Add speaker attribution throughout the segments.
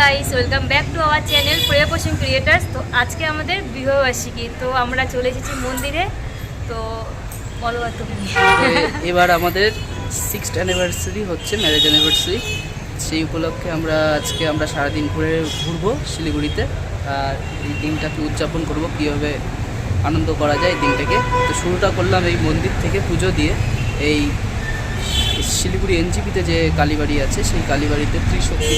Speaker 1: Welcome back to our channel প্রিয় creators তো আজকে আমাদের বিবাহবার্ষিকী তো আমরা চলে এসেছি মন্দিরে। তো বলো তুমি।
Speaker 2: এবার আমাদের সিক্সথ অ্যানিভার্সারি হচ্ছে ম্যারেজ অ্যানিভার্সারি সেই উপলক্ষে আমরা আজকে আমরা সারাদিন ঘুরে ঘুরবো শিলিগুড়িতে। আর এই দিনটাকে উদযাপন করব, কীভাবে আনন্দ করা যায় দিনটাকে। তো শুরুটা করলাম এই মন্দির থেকে পুজো দিয়ে, এই শিলিগুড়ি এনজিপিতে যে কালীবাড়ি আছে সেই কালীবাড়িতে ত্রিশক্তি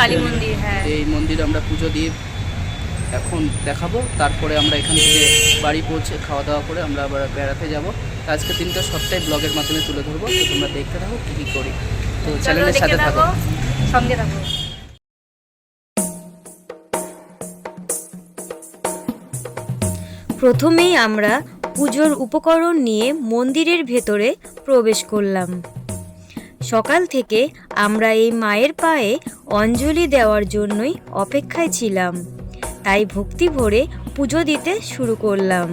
Speaker 1: কালী মন্দির হ্যাঁ।
Speaker 2: এই মন্দিরে আমরা পুজো দিয়ে এখন দেখাবো। তারপরে আমরা এখান থেকে বাড়ি পৌঁছে খাওয়া দাওয়া করে আমরা আবার বেড়াতে যাব। আজকে তিনটা সবটাই ব্লগের মাধ্যমে তুলে ধরবো। তো তোমরা দেখতে থাকো কী কী করি। তো চ্যানেলের সাথে থাকো।
Speaker 1: সঙ্গে থাকো। প্রথমেই আমরা পুজোর উপকরণ নিয়ে মন্দিরের ভেতরে প্রবেশ করলাম। সকাল থেকে আমরা এই মায়ের পায়ে অঞ্জলি দেওয়ার জন্যই অপেক্ষায় ছিলাম। তাই ভক্তি ভরে পুজো দিতে শুরু করলাম।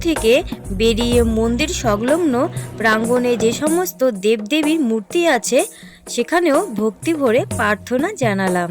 Speaker 1: থেকে বেরিয়ে মন্দির সংলগ্ন প্রাঙ্গণে যে সমস্ত দেবদেবীর মূর্তি আছে, সেখানেও ভক্তি ভরে প্রার্থনা জানালাম।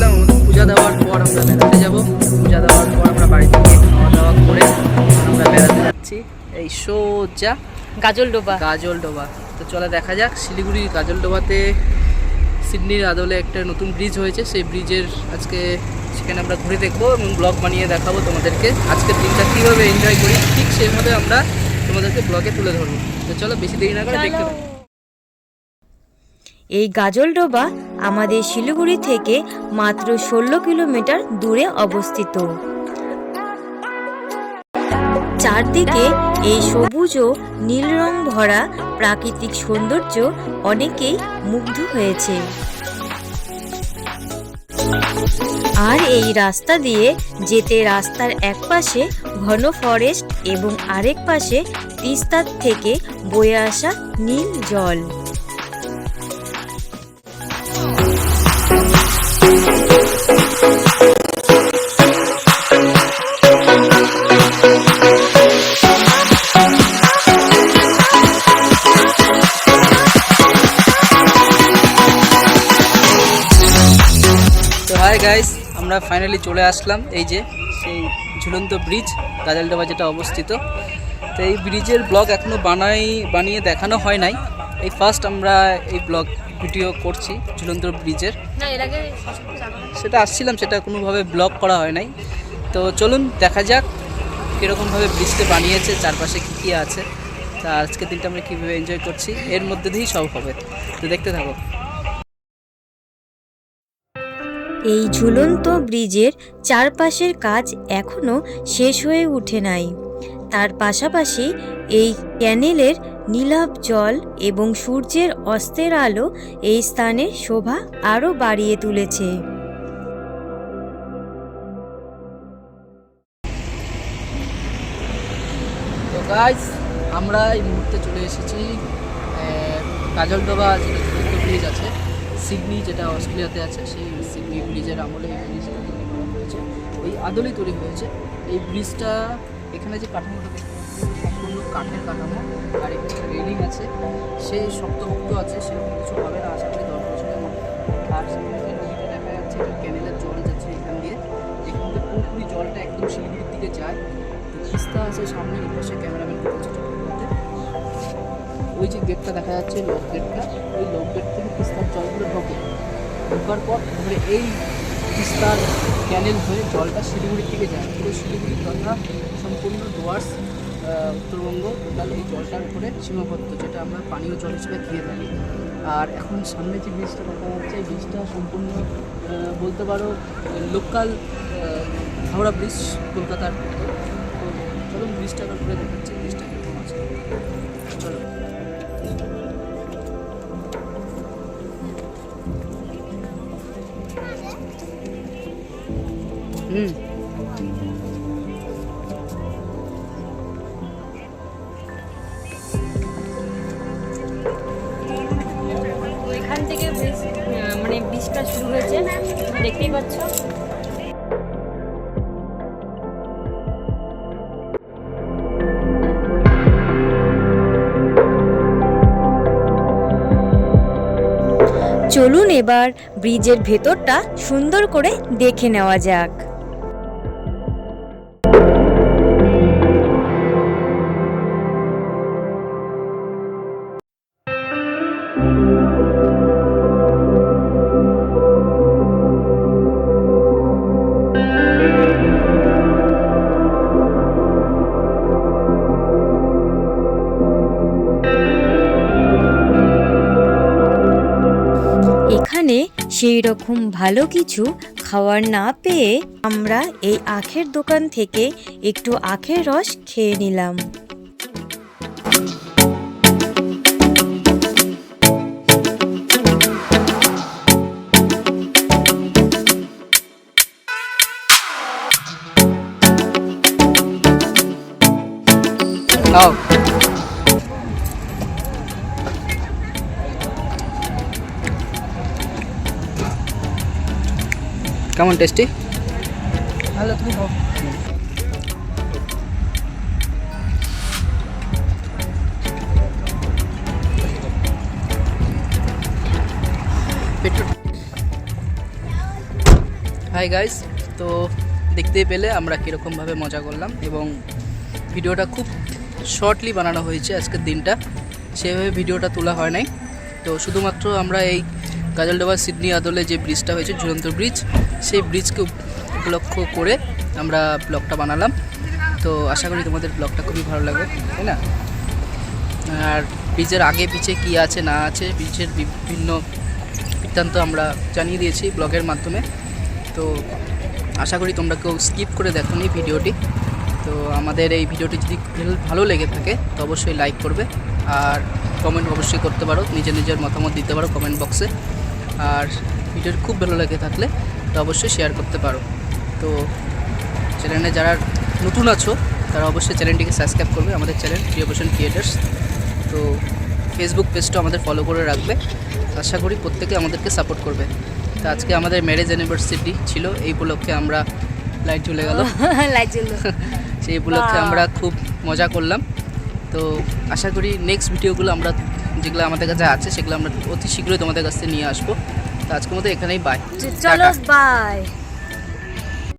Speaker 2: যেরকম পূজা দেওয়ার পর আমরা বেড়াতে যাব। পূজা দেওয়ার পর আমরা বাড়িতে গিয়ে খাওয়া দাওয়া করে আমরা বেড়াতে যাচ্ছি। এই সোজা
Speaker 1: গাজল ডোবা।
Speaker 2: গাজল ডোবা। তো চলে দেখা যাক শিলিগুড়ির গাজল ডোবাতে সিডনির আদলে একটা নতুন ব্রিজ হয়েছে। সেই ব্রিজের আজকে সেখানে আমরা ঘুরে দেখব এবং ব্লগ বানিয়ে দেখাবো তোমাদেরকে। আজকের দিনটা কীভাবে এনজয় করি ঠিক সেভাবে আমরা তোমাদেরকে ব্লগে তুলে ধরবো। তো চলো বেশি দেরি না করে দেখতে থাকো।
Speaker 1: এই গাজলডোবা আমাদের শিলিগুড়ি থেকে মাত্র ষোলো কিলোমিটার দূরে অবস্থিত। চারদিকে এই সবুজ ও নীল রং ভরা প্রাকৃতিক সৌন্দর্য অনেকেই মুগ্ধ হয়েছে। আর এই রাস্তা দিয়ে যেতে রাস্তার এক পাশে ঘন ফরেস্ট এবং আরেক পাশে তিস্তার থেকে বয়ে আসা নীল জল।
Speaker 2: গাইস আমরা ফাইনালি চলে আসলাম এই যে সেই ঝুলন্ত ব্রিজ গাজালডোবা যেটা অবস্থিত। তো এই ব্রিজের ব্লগ এখনও বানাই বানিয়ে দেখানো হয় নাই। এই ফার্স্ট আমরা এই ব্লগ ভিডিও করছি ঝুলন্ত ব্রিজের সেটা আসছিলাম সেটা কোনোভাবে ব্লগ করা হয় নাই। তো চলুন দেখা যাক কীরকমভাবে ব্রিজটা বানিয়েছে চারপাশে কী কী আছে। তা আজকের দিনটা আমরা কীভাবে এনজয় করছি এর মধ্যে দিয়েই সব হবে। তো দেখতে থাকো।
Speaker 1: এই ঝুলন্ত ব্রিজের চারপাশের কাজ এখনও শেষ হয়ে ওঠে নাই। তার পাশাপাশি এই ক্যানেলের নীলাভ জল এবং সূর্যের অস্তের আলো এই স্থানের শোভা আরও বাড়িয়ে তুলেছে।
Speaker 2: আমরা এই মুহূর্তে চলে এসেছি কাজলডোবা যেটা ব্রিজ আছে। সিডনি, যেটা অস্ট্রেলিয়াতে আছে, সেই সিডনি ব্রিজের আমলে এই ব্রিজটা তৈরি করা হয়েছে। ওই আদলেই তৈরি হয়েছে। এই ব্রিজটা, এখানে যে কাঠামোটা সম্পূর্ণ কাঠের কাঠামো, আর এখানে রেলিং আছে। সে শক্তভক্ত আছে, সেরকম কিছু হবে না, আশা করি দশ বছরের মধ্যে। আর সেখানে যে নদীটা দেখা যাচ্ছে, এটা ক্যানেলের জল যাচ্ছে এখান দিয়ে। এখান থেকে পুরোপুরি জলটা একদম শিলিগুড়ির দিকে যায়। তিস্তা আছে সামনে এই পাশে ক্যামেরাম্যান করছে ওই যে গেটটা দেখা যাচ্ছে লক গেটটা ওই লক গেট থেকে তিস্তার জলগুলো ঢোকে। ঢোকার পর ধরে এই তিস্তার ক্যানেল হয়ে জলটা শিলিগুড়ির দিকে যায়। পুরো শিলিগুড়ি তথা সম্পূর্ণ ডুয়ার্স উত্তরবঙ্গ টোটাল এই জলটার উপরে সীমাবদ্ধ, যেটা আমরা পানীয় জল হিসেবে খেয়ে থাকি। আর এখন সামনে যে ব্রিজটা দেখা যাচ্ছে, এই ব্রিজটা সম্পূর্ণ বলতে পারো লোকাল হাওড়া ব্রিজ কলকাতার তো চলুন ব্রিজটা আবার ঘুরে দেখাচ্ছি। ব্রিজটা
Speaker 1: মানে শুরু হয়েছে। দেখতেই পাচ্ছ। চলুন এবার ব্রিজের ভেতরটা সুন্দর করে দেখে নেওয়া যাক। সেই রকম ভালো কিছু খাওয়ার না পেয়ে আমরা এই আখের দোকান থেকে একটু আখের রস খেয়ে নিলাম।
Speaker 2: খাও। কেমন টেস্টি ভালো তুমি খাও। হাই গাইস তো দেখতেই পেলে আমরা কীরকমভাবে মজা করলাম এবং ভিডিওটা খুব শর্টলি বানানো হয়েছে আজকের দিনটা। সেভাবে ভিডিওটা তোলা হয় নাই। তো শুধুমাত্র আমরা এই গাজলডোবা সিডনি আদলে যে ব্রিজটা হয়েছে, ঝুলন্ত ব্রিজ, সেই ব্রিজকে উপলক্ষ করে আমরা ব্লগটা বানালাম। তো আশা করি তোমাদের ব্লগটা খুবই ভালো লাগবে, তাই না? আর ব্রিজের আগে পিছে কি আছে, না আছে, ব্রিজের বিভিন্ন বৃত্তান্ত আমরা জানিয়ে দিয়েছি ব্লগের মাধ্যমে। তো আশা করি তোমরা কেউ স্কিপ করে দেখো নি ভিডিওটি। তো আমাদের এই ভিডিওটি যদি ভালো লেগে থাকে, তো অবশ্যই লাইক করবে। আর কমেন্ট অবশ্যই করতে পারো, নিজের নিজের মতামত দিতে পারো কমেন্ট বক্সে। আর ভিডিওটি খুব ভালো লেগে থাকলে তো অবশ্যই শেয়ার করতে পারো। তো চ্যানেলে যারা নতুন আছো তারা অবশ্যই চ্যানেলটিকে সাবস্ক্রাইব করবে আমাদের চ্যানেল ক্রিয়েশন ক্রিয়েটার্স তো ফেসবুক পেজটাও আমাদের ফলো করে রাখবে। আশা করি প্রত্যেকে আমাদেরকে সাপোর্ট করবে। তো আজকে আমাদের ম্যারেজ অ্যানিভার্সারি ছিল এই উপলক্ষে আমরা লাইট জ্বলে গেল।
Speaker 1: লাগছিল
Speaker 2: সেই উপলক্ষে আমরা খুব মজা করলাম। তো আশা করি নেক্সট ভিডিওগুলো আমরা যেগুলো আমাদের কাছে আছে সেগুলো আমরা অতি শীঘ্রই তোমাদের কাছে নিয়ে আসব। তো আজকের মতো এখানেই বাই
Speaker 1: চলো বাই